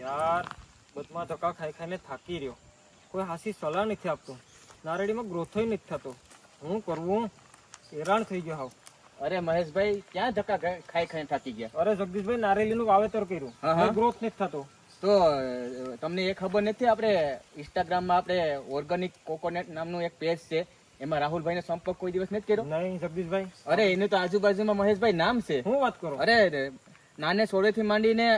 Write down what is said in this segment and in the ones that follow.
યાર બધમાં ધક્કા ખાઈ ખાઈને થાકી રહ્યો. કોઈ હાસી સલાહ નથી આપતો. નારળીમાં ગ્રોથ નથી થતો. હું કરવું? હેરાન થઈ ગયો હાવ. અરે મહેશભાઈ ક્યાં ધક્કા ખાઈ ખાઈને થાકી ગયા? અરે જગદીશભાઈ નારેલીનું વાવેતર કર્યું. હા. ગ્રોથ નથી થતો. તો તમને એ ખબર નથી આપણે ઇન્સ્ટાગ્રામમાં આપણે ઓર્ગેનિક કોકોનટ નામનું એક પેજ છે. એમાં રાહુલભાઈનો સંપર્ક કોઈ દિવસ નથી કર્યો? નહીં જગદીશભાઈ. અરે એનું તો આજુબાજુમાં મહેશભાઈ નામ છે. હું વાત કરો? અરે નાને સોળેથી માંડીને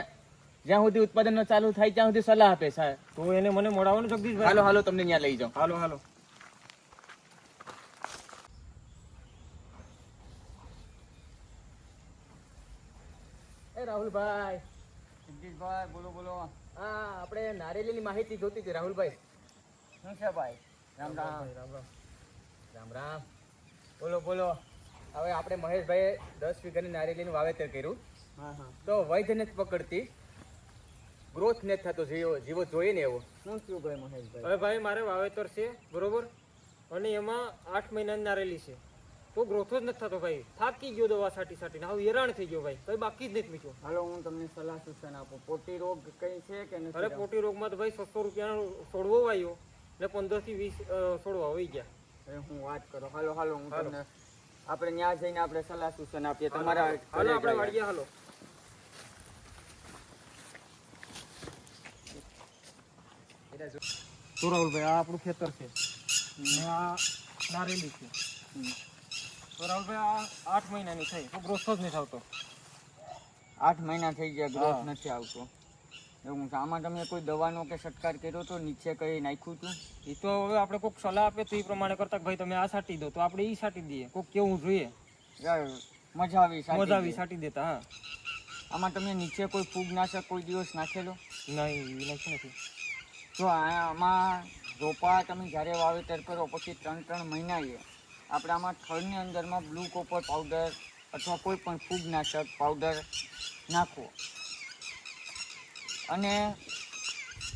જ્યાં સુધી ઉત્પાદન ચાલુ થાય ત્યાં સુધી સલાહ આપે સાહેબ. તો એને મને મોડાવવાનું જગદીશભાઈ. હાલો હાલો તમને ત્યાં લઈ જાઉં. હાલો હાલો. એ રાહુલભાઈ. જગદીશભાઈ બોલો બોલો. હા આપણે નારેલીની માહિતી જોતી હતી રાહુલભાઈ. શું છે ભાઈ? રામ રામ. રામ રામ રામ. રામ બોલો બોલો. હવે આપણે મહેશભાઈએ દસ વીઘાની નારેલીનું વાવેતર કર્યું. હા હા. તો નથી પકડતી. ગ્રોથ નથી થતો જીવો જીવો જોઈએ ને એવો. શું થયું ભાઈ મહેશભાઈ? હવે ભાઈ મારે વાવેતર છે બરોબર? અને એમાં આઠ મહિનાની નારેલી છે. તો ગ્રોથ જ નથી થતો ભાઈ. થાકી ગયો દવા સાટી સાટીને. હવે હેરાન થઈ ગયો ભાઈ. કઈ બાકી જ નથી મીઠું હાલો હું તમને સલાહ સૂચન આપું. પોટી રોગ કઈ છે કે નથી અરે પોટી રોગમાં તો ભાઈ છસો રૂપિયાનો છોડવો વાયો ને પંદરથી વીસ છોડવા વહી ગયા. હું વાત કરો. હાલો હાલો હું તમને આપણે ત્યાં જઈને આપણે સલાહ સૂચન આપીએ. તમારા હાલો આપણે વાળીએ હાલો. તો રાહુલભાઈ આ આપણું ખેતર છે. ને આ નારેલી છે. તો રાહુલભાઈ આ આઠ મહિનાની થઈ. તો ગ્રોથ જ નથી આવતો. આઠ મહિના થઈ ગયા ગ્રોથ નથી આવતો. એવું છે. આમાં તમે કોઈ દવાનો કે છંટકાર કર્યો તો નીચે કઈ નાખ્યું હતું એ તો હવે આપણે કોઈક સલાહ આપે તો એ પ્રમાણે કરતા ભાઈ તમે આ સાટી દો. તો આપણે એ સાટી દઈએ. કોઈક કેવું જોઈએ. મજા આવી મજા આવી છે. સાટી દેતા હા. આમાં તમે નીચે કોઈ ફૂગ નાશક કોઈ દિવસ નાખેલો? નહીં નથી નથી. જો આમાં રોપા તમે જ્યારે વાવેતર કરો પછી ત્રણ ત્રણ મહિનાએ આપણે આમાં થળની અંદરમાં બ્લુ કોપર પાવડર અથવા કોઈ પણ ફૂગનાશક પાવડર નાખવો અને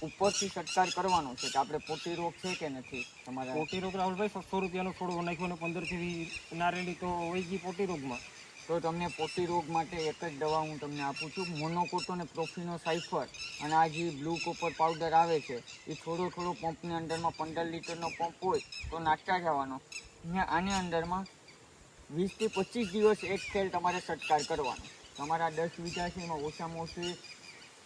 ઉપરથી છંટકાર કરવાનો છે કે આપણે પોટી રોગ છે કે નથી તમારે પોટી રોગ રાહુલભાઈ સત્સો રૂપિયાનો છોડવો નાખ્યો અને પંદરથી વીસ નારેલી તો હોય ગઈ પોટી રોગમાં. તો તમને પોટી રોગ માટે એક જ દવા હું તમને આપું છું. મોનોકોટો અને પ્રોફિનો સાઇફર અને આ જે બ્લુ કોપર પાવડર આવે છે, એ થોડો થોડો પંપની અંદરમાં પંદર લીટરનો પંપ હોય તો નાખતા જવાનો. ને આની અંદરમાં વીસથી પચીસ દિવસ એક ખેલ તમારે સત્કાર કરવાનો. તમારા દસ વીઘા છે, એમાં ઓછામાં ઓછી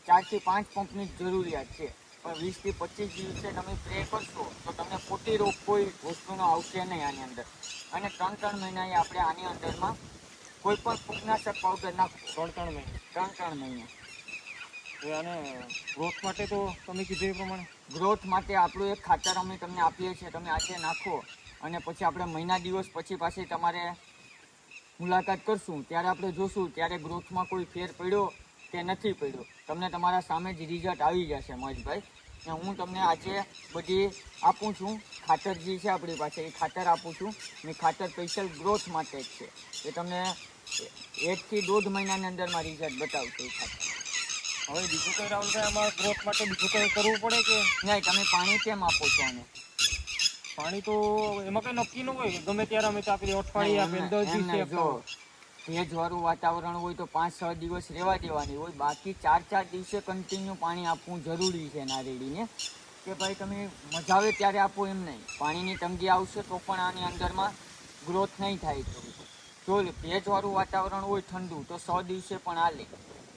ચારથી પાંચ પંપની જ જરૂરિયાત છે. પણ વીસથી પચીસ દિવસે તમે સ્પ્રે કરશો, તો તમને પોટી રોગ કોઈ વસ્તુનો આવશે નહીં આની અંદર. અને ત્રણ ત્રણ મહિનાએ આપણે આની અંદરમાં કોઈ પણ ફૂગનાશક પાવડર નાખો. ત્રણ ત્રણ મહિને. ત્રણ ત્રણ મહિને. અને ગ્રોથ માટે તો તમે કીધું એ પ્રમાણે? ગ્રોથ માટે આપણું એક ખાતર અમે તમને આપીએ છીએ તમે આજે નાખો અને પછી આપણે મહિના દિવસ પછી પાછી તમારે મુલાકાત કરશું. ત્યારે આપણે જોશું ત્યારે ગ્રોથમાં કોઈ ફેર પડ્યો કે નથી પડ્યો. તમને તમારા સામે જ રિઝલ્ટ આવી જશે મહેશભાઈ. ને હું તમને આજે બધી આપું છું. ખાતર જે છે આપણી પાસે એ ખાતર આપું છું. ને ખાતર સ્પેશિયલ ગ્રોથ માટે જ છે. એ તમને એકથી દોઢ મહિનાની અંદરમાં રિઝલ્ટ બતાવશે એ ખાતર. હવે બીજું કઈ રાહુલભાઈ આમાં ગ્રોથ માટે બીજું કઈ કરવું પડે કે? નહીં તમે પાણી કેમ આપો છો આને? પાણી તો એમાં કઈ નક્કી ન હોય. ગમે ત્યારે અમે તો આપી અઠવાડિયે આપીએ દસ દિવસે ભેજવાળું વાતાવરણ હોય તો પાંચ, છ દિવસ રહેવા દેવાની હોય. બાકી ચાર ચાર દિવસે કન્ટિન્યુ પાણી આપવું જરૂરી છે નારેડીને કે ભાઈ તમે મજા આવે ત્યારે આપો એમ નહીં. પાણીની તંગી આવશે તો પણ આની અંદરમાં ગ્રોથ નહીં થાય તો. જો ભેજવાળું વાતાવરણ હોય ઠંડુ તો સો દિવસે પણ હાલે.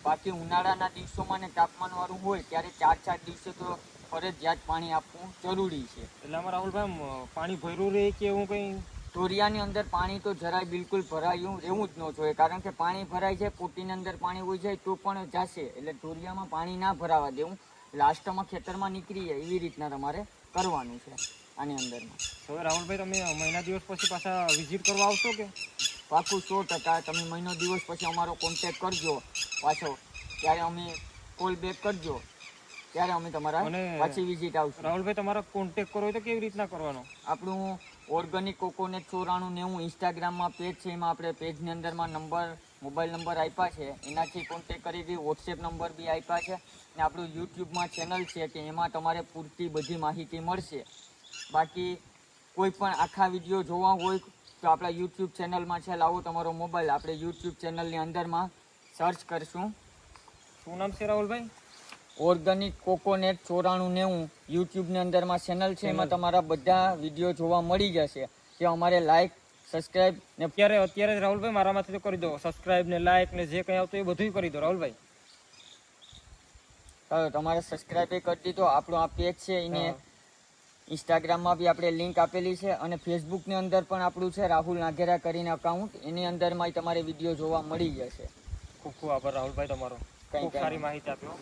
બાકી ઉનાળાના દિવસોમાં ને તાપમાનવાળું હોય ત્યારે ચાર ચાર દિવસે તો ફરજિયાત પાણી આપવું જરૂરી છે. એટલે આમાં રાહુલભાઈ પાણી ભર્યું રહે કે એવું કઈ? તોરિયાની અંદર પાણી તો જરાય બિલકુલ ભરાયું રહેવું જ ન જોઈએ. કારણ કે પાણી ભરાય છે પોટીની અંદર પાણી હોય જાય તો પણ જશે. એટલે તોરિયામાં પાણી ના ભરાવા દેવું. લાસ્ટમાં ખેતરમાં નીકળી જાય એવી રીતના તમારે કરવાનું છે આની અંદરમાં. હવે રાહુલભાઈ તમે મહિના દિવસ પછી પાછા વિઝિટ કરવા આવશો કે? પાકું સો ટકા. તમે મહિનો દિવસ પછી અમારો કોન્ટેક કરજો પાછો. ત્યારે અમે કોલ બેક કરજો. ત્યારે અમે તમારા પાછી વિઝિટ આવશું. રાહુલભાઈ તમારો કોન્ટેક કરવો હોય તો કેવી રીતના કરવાનો? આપણું ઓર્ગેનિક કોકોનેટ ચોરાણું નેવું ઇન્સ્ટાગ્રામમાં પેજ છે. એમાં આપણે પેજની અંદરમાં નંબર મોબાઈલ નંબર આપ્યા છે. એનાથી કોન્ટેક કરી વોટ્સએપ નંબર બી આપ્યા છે. ને આપણું યુટ્યુબમાં ચેનલ છે કે એમાં તમારે પૂરતી બધી માહિતી મળશે. બાકી કોઈ પણ આખા વીડિયો જોવા હોય તો આપણા યુટ્યુબ ચેનલમાં છે. લાવો તમારો મોબાઈલ આપણે યુટ્યુબ ચેનલની અંદરમાં સર્ચ કરશું. શું નામ છે રાહુલભાઈ? ઓર્ગેનિક કોકોનેટ ચોરાણું નેવું યુટ્યુબની અંદરમાં ચેનલ છે એમાં તમારા બધા વીડિયો જોવા મળી જશે. કે અમારે લાઈક સબસ્ક્રાઇબ ને અત્યારે અત્યારે રાહુલભાઈ મારામાંથી તો કરી દો. સબસ્ક્રાઇબ ને લાઈક ને જે કંઈ આવતું એ બધું કરી દો રાહુલભાઈ. ચાલો તમારે સબસ્ક્રાઇબ કરી દીધો. આપણો આ પેજ છે એને. ઇન્સ્ટાગ્રામમાં બી આપણે લિંક આપેલી છે અને ફેસબુકની અંદર પણ આપણું છે રાહુલ નાઘેરા કરીને અકાઉન્ટ એની અંદરમાં તમારે વીડિયો જોવા મળી જશે. ખૂબ ખૂબ આભાર રાહુલભાઈ તમારો. કંઈ સારી માહિતી આપ્યો